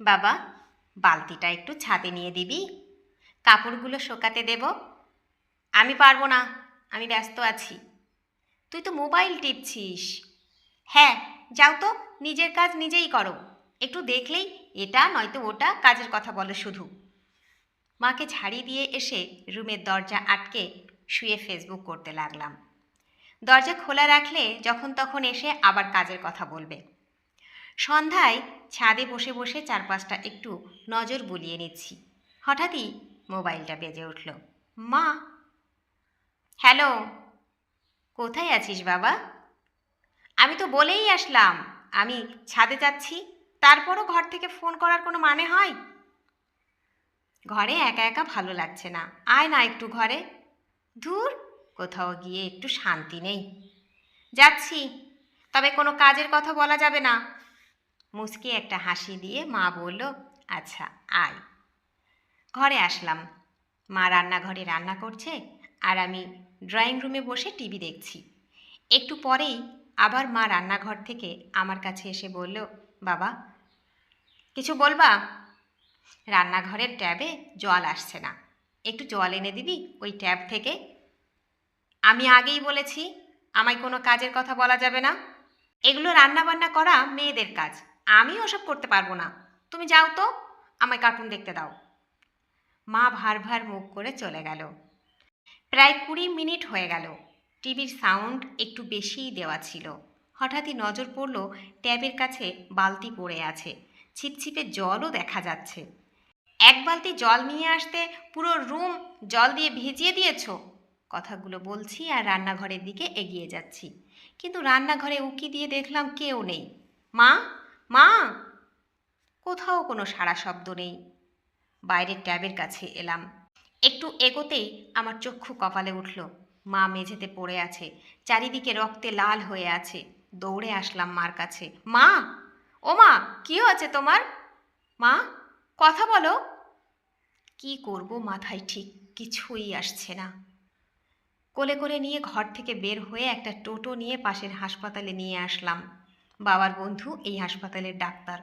বাবা, বালতিটা একটু ছাদে নিয়ে দিবি। কাপড়গুলো শোকাতে দেব। আমি পারব না, আমি ব্যস্ত আছি। তুই তো মোবাইল টিপছিস। হ্যাঁ যাও তো, নিজের কাজ নিজেই করো। একটু দেখলেই এটা নয়তো ওটা কাজের কথা বলো শুধু। মাকে ঝাড়ি দিয়ে এসে রুমের দরজা আটকে শুয়ে ফেসবুক করতে লাগলাম। দরজা খোলা রাখলে যখন তখন এসে আবার কাজের কথা বলবে। সন্ধ্যায় ছাদে বসে বসে চারপাশটা একটু নজর বুলিয়ে নিচ্ছি। হঠাৎই মোবাইলটা বেজে উঠল। মা! হ্যালো! কোথায় আছিস বাবা? আমি তো বলেই আসলাম, আমি ছাদে যাচ্ছি, তারপরও ঘর থেকে ফোন করার কোনো মানে হয়? ঘরে একা একা ভালো লাগছে না, আয় না একটু ঘরে। ধুর কোথাও গিয়ে একটু শান্তি নেই। যাচ্ছি, তবে কোনো কাজের কথা বলা যাবে না। মুসকে একটা হাসি দিয়ে মা বলল আচ্ছা আয়। ঘরে আসলাম। মা রান্নাঘরে রান্না করছে আর আমি ড্রয়িং রুমে বসে টিভি দেখছি। একটু পরেই আবার মা রান্নাঘর থেকে আমার কাছে এসে বলল, বাবা, কিছু বলবা? রান্নাঘরের ট্যাবে জল আসছে না। একটু জল এনে দিবি ওই ট্যাব থেকে? আমি আগেই বলেছি, আমায় কোনো কাজের কথা বলা যাবে না। এগুলো রান্না বান্না করা মেয়েদের কাজ। আমি ওসব করতে পারব না। তুমি যাও তো, আমায় কার্টুন দেখতে দাও। মা ভার ভার মুখ করে চলে গেল। প্রায় কুড়ি মিনিট হয়ে গেল। টিভির সাউন্ড একটু বেশিই দেওয়া ছিল। হঠাৎই নজর পড়ল ট্যাবের কাছে বালতি পড়ে আছে। ছিপছিপে জলও দেখা যাচ্ছে। এক বালতি জল নিয়ে আসতে পুরো রুম জল দিয়ে ভিজিয়ে দিয়েছ? কথাগুলো বলছি আর রান্নাঘরের দিকে এগিয়ে যাচ্ছি। কিন্তু রান্নাঘরে উকি দিয়ে দেখলাম কেউ নেই। মা? মা! কোথাও কোনো সাড়া শব্দ নেই। বাইরের ট্যাবের কাছে এলাম। একটু এগোতেই আমার চক্ষু কপালে উঠল। মা মেঝেতে পড়ে আছে। চারিদিকে রক্তে লাল হয়ে আছে। দৌড়ে আসলাম মার কাছে। মা! ও মা, কি হয়েছে তোমার? মা, কথা বলো। কি করব মাথায় ঠিক কিছুই আসছে না। কোলে করে নিয়ে ঘর থেকে বের হয়ে একটা টোটো নিয়ে পাশের হাসপাতালে নিয়ে আসলাম। বাবার বন্ধু এই হাসপাতালের ডাক্তার।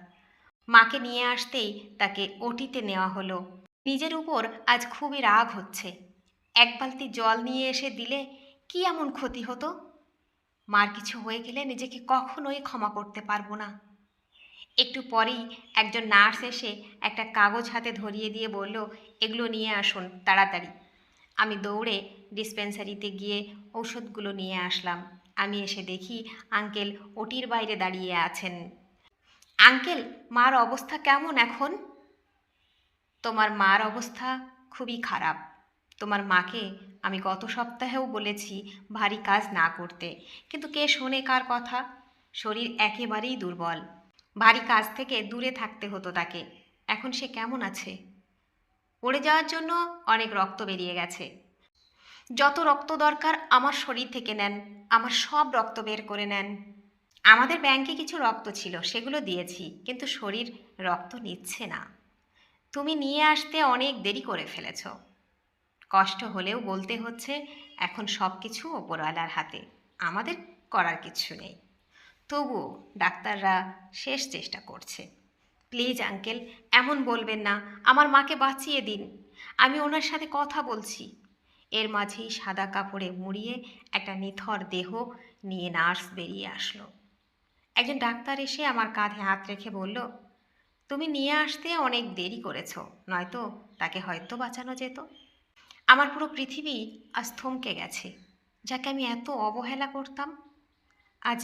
মাকে নিয়ে আসতেই তাকে ওটিতে নেওয়া হলো। নিজের উপর আজ খুবই রাগ হচ্ছে। এক বালতি জল নিয়ে এসে দিলে কি এমন ক্ষতি হতো? মার কিছু হয়ে গেলে নিজেকে কখনোই ক্ষমা করতে পারব না। একটু পরেই একজন নার্স এসে একটা কাগজ হাতে ধরিয়ে দিয়ে বলল, এগুলো নিয়ে আসুন, তাড়াতাড়ি। আমি দৌড়ে ডিসপেন্সারিতে গিয়ে ঔষধগুলো নিয়ে আসলাম। আমি এসে দেখি আঙ্কেল ওটির বাইরে দাঁড়িয়ে আছেন। আঙ্কেল, মার অবস্থা কেমন এখন? তোমার মার অবস্থা খুবই খারাপ। তোমার মাকে আমি গত সপ্তাহেও বলেছি ভারী কাজ না করতে। কিন্তু কে শোনে কার কথা? শরীর একেবারেই দুর্বল। ভারী কাজ থেকে দূরে থাকতে হতো তাকে। এখন সে কেমন আছে? পড়ে যাওয়ার জন্য অনেক রক্ত বেরিয়ে গেছে। যত রক্ত দরকার আমার শরীর থেকে নেন, আমার সব রক্ত বের করে নেন। আমাদের ব্যাংকে কিছু রক্ত ছিল, সেগুলো দিয়েছি, কিন্তু শরীর রক্ত নিচ্ছে না। তুমি নিয়ে আসতে অনেক দেরি করে ফেলেছ। কষ্ট হলেও বলতে হচ্ছে, এখন সব কিছু ওপরওয়ালার হাতে। আমাদের করার কিছু নেই। তবুও ডাক্তাররা শেষ চেষ্টা করছে। প্লিজ, আঙ্কেল, এমন বলবেন না। আমার মাকে বাঁচিয়ে দিন। আমি ওনার সাথে কথা বলছি। এর মাঝেই সাদা কাপড়ে মুড়িয়ে একটা নিথর দেহ নিয়ে নার্স বেরিয়ে আসলো। একজন ডাক্তার এসে আমার কাঁধে হাত রেখে বলল, তুমি নিয়ে আসতে অনেক দেরি করেছ, নয়তো তাকে হয়তো বাঁচানো যেত। আমার পুরো পৃথিবী আজ থমকে গেছে, যাকে আমি এত অবহেলা করতাম। আজ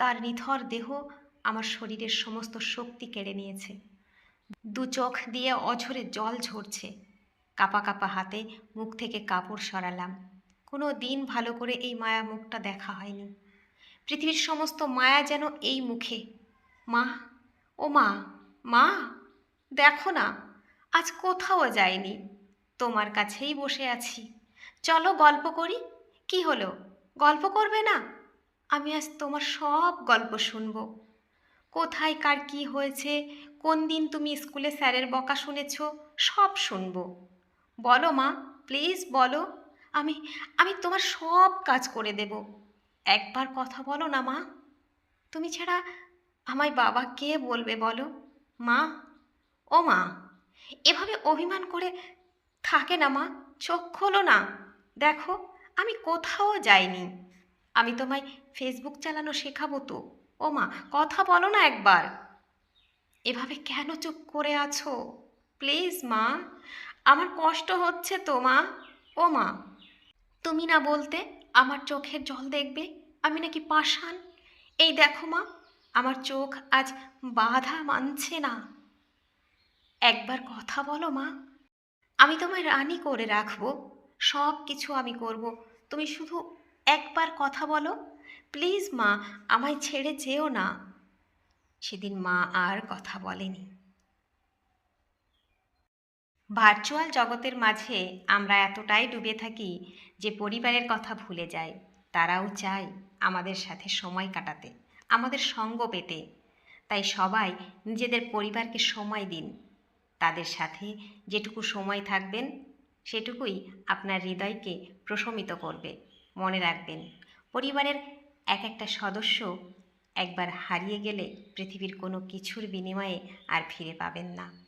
তার নিথর দেহ আমার শরীরের সমস্ত শক্তি কেড়ে নিয়েছে। দু চোখ দিয়ে অঝরে জল ঝরছে কাপা কাপা হাতে মুখ থেকে কাপড় সরালাম। কোনো দিন ভালো করে এই মায়া মুখটা দেখা হয়নি। পৃথিবীর সমস্ত মায়া যেন এই মুখে। মা, ও মা মা, দেখো না, আজ কোথাও যায়নি তোমার কাছেই বসে আছি। চলো গল্প করি। কি হলো? গল্প করবে না? আমি আজ তোমার সব গল্প শুনব। কোথায়, কার কি হয়েছে, কোন দিন তুমি স্কুলে স্যারের বকা শুনেছ, সব শুনব। বলো মা প্লিজ বলো। আমি আমি তোমার সব কাজ করে দেব। একবার কথা বলো না মা। তুমি ছাড়া আমায় বাবা কে বলবে বলো? মা, ও মা, এভাবে অভিমান করে থাকে না মা, চোখ খোলো না। দেখো, আমি কোথাও যাইনি। আমি তোমায় ফেসবুক চালানো শেখাবো তো। ও মা, কথা বলো না একবার। এভাবে কেন চুপ করে আছো? প্লিজ মা আমার কষ্ট হচ্ছে তো, মা। ও মা, তুমি না বলতে আমার চোখের জল দেখবে, আমি নাকি পাষাণ। এই দেখো মা, আমার চোখ আজ বাধা মানছে না। একবার কথা বলো মা, আমি তোমায় রানী করে রাখব, সব কিছু আমি করব। তুমি শুধু একবার কথা বলো, প্লিজ মা, আমায় ছেড়ে যেও না। সেদিন মা আর কথা বলেনি। ভার্চুয়াল জগতের মাঝে আমরা এতটাই ডুবে থাকি যে পরিবারের কথা ভুলে যাই। তারাও চায় আমাদের সাথে সময় কাটাতে, আমাদের সঙ্গ পেতে। তাই সবাই নিজেদের পরিবারকে সময় দিন। তাদের সাথে যেটুকু সময় থাকবেন, সেটুকুই আপনার হৃদয়কে প্রশমিত করবে। মনে রাখবেন, পরিবারের এক একটা সদস্য একবার হারিয়ে গেলে পৃথিবীর কোনো কিছুর বিনিময়ে আর ফিরে পাবেন না।